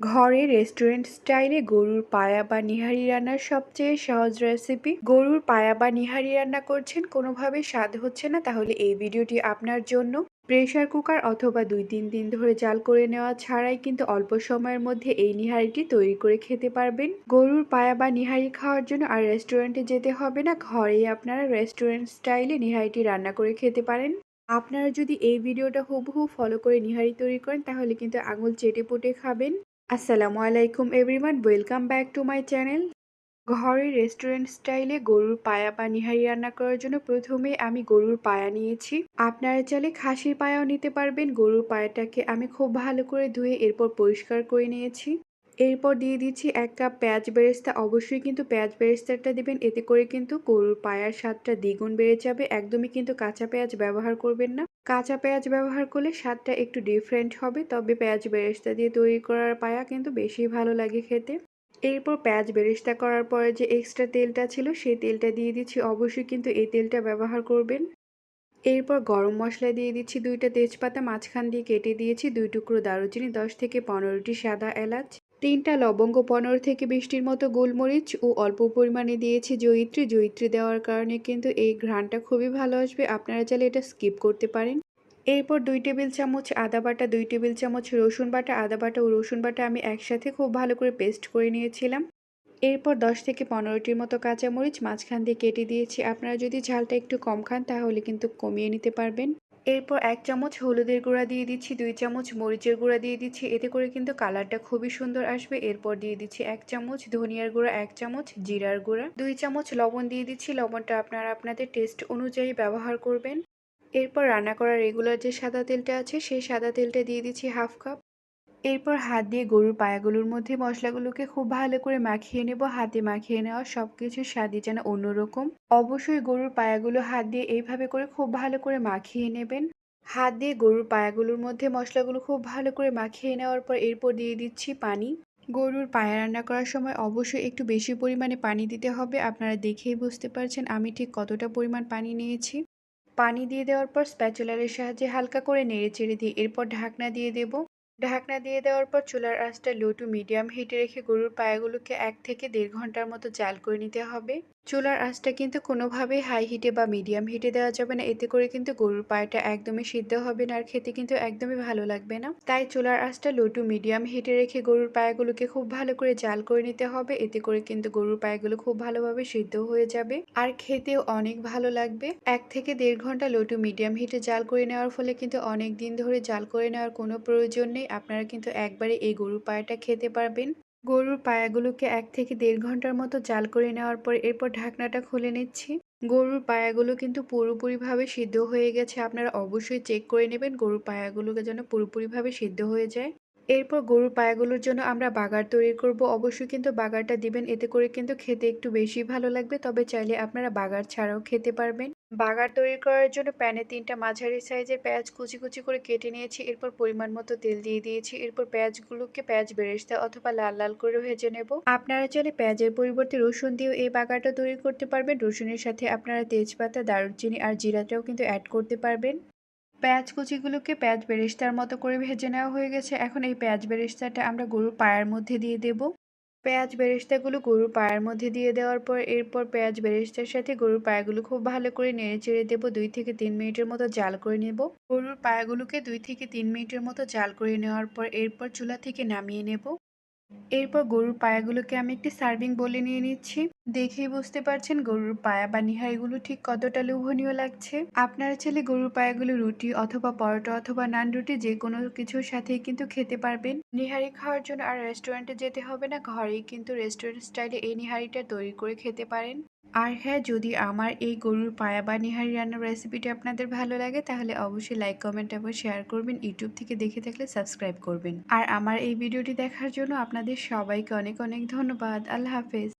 ঘরে রেস্টুরেন্ট স্টাইলে গরুর পায়া বা নিহারি রান্নার সবচেয়ে সহজ রেসিপি গরুর পায়া বা নিহারি রান্না করছেন, কোনোভাবে স্বাদ হচ্ছে না, তাহলে এই ভিডিওটি আপনার জন্য। প্রেসার কুকার অথবা দুই তিন দিন ধরে জাল করে নেওয়া ছাড়াই কিন্তু অল্প সময়ের মধ্যে এই নিহারিটি তৈরি করে খেতে পারবেন। গরুর পায়া বা নিহারি খাওয়ার জন্য আর রেস্টুরেন্টে যেতে হবে না, ঘরেই আপনারা রেস্টুরেন্ট স্টাইলে নিহারিটি রান্না করে খেতে পারেন। আপনারা যদি এই ভিডিওটা হুবহু ফলো করে নিহারি তৈরি করেন, তাহলে কিন্তু আঙুল চেটে পুটে খাবেন। আসসালামু আলাইকুম everyone, welcome back to my channel. ঘরে রেস্টুরেন্ট স্টাইলে গরুর পায়া বা নিহারি রান্না করার জন্য প্রথমে আমি গরুর পায়া নিয়েছি। আপনারা চাইলে খাসির পায়াও নিতে পারবেন। গরুর পায়াটাকে আমি খুব ভালো করে ধুয়ে এরপর পরিষ্কার করে নিয়েছি। এরপর দিয়ে দিচ্ছি এক কাপ পেঁয়াজ বেরেস্তা। অবশ্যই কিন্তু পেঁয়াজ বেরেস্তাটা দিবেন, এতে করে কিন্তু গরুর পায়ার স্বাদটা দ্বিগুণ বেড়ে যাবে। একদমই কিন্তু কাঁচা পেঁয়াজ ব্যবহার করবেন না। কাঁচা পেঁয়াজ ব্যবহার করলে স্বাদটা একটু ডিফারেন্ট হবে, তবে পেঁয়াজ বেরেস্তা দিয়ে তৈরি করার পায়া কিন্তু বেশি ভালো লাগে খেতে। এরপর পেঁয়াজ বেরেস্তা করার পরে যে এক্সট্রা তেলটা ছিল, সেই তেলটা দিয়ে দিচ্ছি। অবশ্যই কিন্তু এই তেলটা ব্যবহার করবেন। এরপর গরম মশলা দিয়ে দিচ্ছি দুইটা তেজপাতা। মাঝখান দিয়ে কেটে দিয়েছি দুই টুকরো দারুচিনি, দশ থেকে পনেরোটি সাদা এলাচ। তিনটা লবঙ্গ পনেরো থেকে বিশটির মতো গোলমরিচ ও অল্প পরিমাণে দিয়েছি জয়িত্রী। জয়িত্রী দেওয়ার কারণে কিন্তু এই ঘ্রাণটা খুবই ভালো আসবে। আপনারা চাইলে এটা স্কিপ করতে পারেন। এরপর দুই টেবিল চামচ আদা বাটা, দুই টেবিল চামচ রসুন বাটা। আদা বাটা ও রসুন বাটা আমি একসাথে খুব ভালো করে পেস্ট করে নিয়েছিলাম। এরপর দশ থেকে পনেরোটির মতো কাঁচামরিচ মাঝখান দিয়ে কেটে দিয়েছি। আপনারা যদি ঝালটা একটু কম খান তাহলে কিন্তু কমিয়ে নিতে পারবেন। এরপর এক চামচ হলুদের গুঁড়া দিয়ে দিচ্ছি, দুই চামচ মরিচের গুঁড়া দিয়ে দিচ্ছি। এতে করে কিন্তু কালারটা খুবই সুন্দর আসবে। এরপর দিয়ে দিচ্ছি এক চামচ ধনিয়ার গুঁড়া, এক চামচ জিরার গুঁড়া, দুই চামচ লবণ দিয়ে দিচ্ছি। লবণটা আপনারা আপনাদের টেস্ট অনুযায়ী ব্যবহার করবেন। এরপর রান্না করা রেগুলার যে সাদা তেলটা আছে, সেই সাদা তেলটা দিয়ে দিচ্ছি হাফ কাপ। এরপর হাত দিয়ে গরুর পায়াগুলোর মধ্যে মশলাগুলোকে খুব ভালো করে মাখিয়ে নেব। হাতে মাখিয়ে নেওয়া সব কিছুর স্বাদই যেন অন্যরকম। অবশ্যই গরুর পায়াগুলো হাত দিয়ে এইভাবে করে খুব ভালো করে মাখিয়ে নেবেন। হাত দিয়ে গরুর পায়াগুলোর মধ্যে মশলাগুলো খুব ভালো করে মাখিয়ে নেওয়ার পর এরপর দিয়ে দিচ্ছি পানি। গরুর পায়া রান্না করার সময় অবশ্যই একটু বেশি পরিমাণে পানি দিতে হবে। আপনারা দেখেই বুঝতে পারছেন আমি ঠিক কতটা পরিমাণ পানি নিয়েছি। পানি দিয়ে দেওয়ার পর স্প্যাচুলারের সাহায্যে হালকা করে নেড়ে চেড়ে দিয়ে এরপর ঢাকনা দিয়ে দেব। ঢাকনা দিয়ে দেওয়ার পর চুলার আঁচটা লো টু মিডিয়াম হিটে রেখে গরুর পায়াগুলোকে এক থেকে দেড় ঘণ্টার মতো জাল করে নিতে হবে। চুলার আঁচটা কিন্তু কোনোভাবেই হাই হিটে বা মিডিয়াম হিটে দেওয়া যাবে না। এতে করে কিন্তু গরুর পায়াটা একদমই সিদ্ধ হবে না আর খেতে কিন্তু একদমই ভালো লাগবে না। তাই চুলার আঁচটা লো টু মিডিয়াম হিটে রেখে গরুর পায়াগুলোকে খুব ভালো করে জাল করে নিতে হবে। এতে করে কিন্তু গরুর পায়াগুলো খুব ভালোভাবে সিদ্ধ হয়ে যাবে আর খেতেও অনেক ভালো লাগবে। এক থেকে দেড় ঘণ্টা লো টু মিডিয়াম হিটে জাল করে নেওয়ার ফলে কিন্তু অনেক দিন ধরে জাল করে নেওয়ার কোনো প্রয়োজন নেই। আপনারা কিন্তু একবারে এই গরুর পায়াটা খেতে পারবেন। গরুর পায়াগুলোকে এক থেকে দেড় ঘণ্টার মতো জাল করে নেওয়ার পর এরপর ঢাকনাটা খুলে নিচ্ছি। গরুর পায়াগুলো কিন্তু পুরোপুরিভাবে সিদ্ধ হয়ে গেছে। আপনারা অবশ্যই চেক করে নেবেন গরুর পায়াগুলোকে যেন পুরোপুরিভাবে সিদ্ধ হয়ে যায়। এরপর গরুর পায়াগুলোর জন্য আমরা বাগার তৈরি করব। অবশ্যই কিন্তু বাগারটা দিবেন। এতে করে কিন্তু খেতে একটু বেশি ভালো লাগবে। তবে চাইলে আপনারা বাগার ছাড়াও খেতে পারবেন। বাগার তৈরি করার জন্য প্যানে তিনটা মাঝারি সাইজের পেঁয়াজ কুচি কুচি করে কেটে নিয়েছি। এরপর পরিমাণ মতো তেল দিয়ে দিয়েছি। এরপর পেঁয়াজগুলোকে পেঁয়াজ বেরেস্তা অথবা লাল লাল করে ভেজে নেব। আপনারা চাইলে পেঁয়াজের পরিবর্তে রসুন দিয়েও এই বাগারটা তৈরি করতে পারবেন। রসুনের সাথে আপনারা তেজপাতা, দারুচিনি আর জিরাটাও কিন্তু অ্যাড করতে পারবেন। পেঁয়াজ কুচিগুলোকে পেঁয়াজ বেরেস্তার মতো করে ভেজে নেওয়া হয়ে গেছে। এখন এই পেঁয়াজ বেরেস্তাটা আমরা গরুর পায়ের মধ্যে দিয়ে দেব। পেঁয়াজ বেরেস্তাগুলো গরুর পায়ের মধ্যে দিয়ে দেওয়ার পর, এরপর পেঁয়াজ বেরেস্তার সাথে গরুর পায়াগুলো খুব ভালো করে নেড়ে চেড়ে দেবো। দুই থেকে তিন মিনিটের মতো জাল করে নেব। গরুর পায়াগুলোকে দুই থেকে তিন মিনিটের মতো জাল করে নেওয়ার পর, এরপর চুলা থেকে নামিয়ে নেব। এরপর গরুর পায়াগুলোকে আমি একটি সার্ভিং বলে নিয়ে নিচ্ছি। দেখেই বুঝতে পারছেন গরুর পায়া বা নিহারিগুলো ঠিক কতটা লোভনীয় লাগছে। আপনার ছেলে গরুর পায়াগুলো রুটি অথবা পরোটা অথবা নান রুটি যে কোনো কিছুর সাথেই কিন্তু খেতে পারবেন। নিহারি খাওয়ার জন্য আর রেস্টুরেন্টে যেতে হবে না। ঘরেই কিন্তু রেস্টুরেন্ট স্টাইলে এই নিহারিটা তৈরি করে খেতে পারেন। আর হ্যাঁ যদি আমার এই গরুর পায়া বা নিহারি রান্নার রেসিপিটি আপনাদের ভালো লাগে, তাহলে অবশ্যই লাইক কমেন্ট এবং শেয়ার করবেন। ইউটিউব থেকে দেখে থাকলে সাবস্ক্রাইব করবেন। আর আমার এই ভিডিওটি দেখার জন্য আপনাদের সবাইকে অনেক অনেক ধন্যবাদ। আল্লাহ হাফেজ।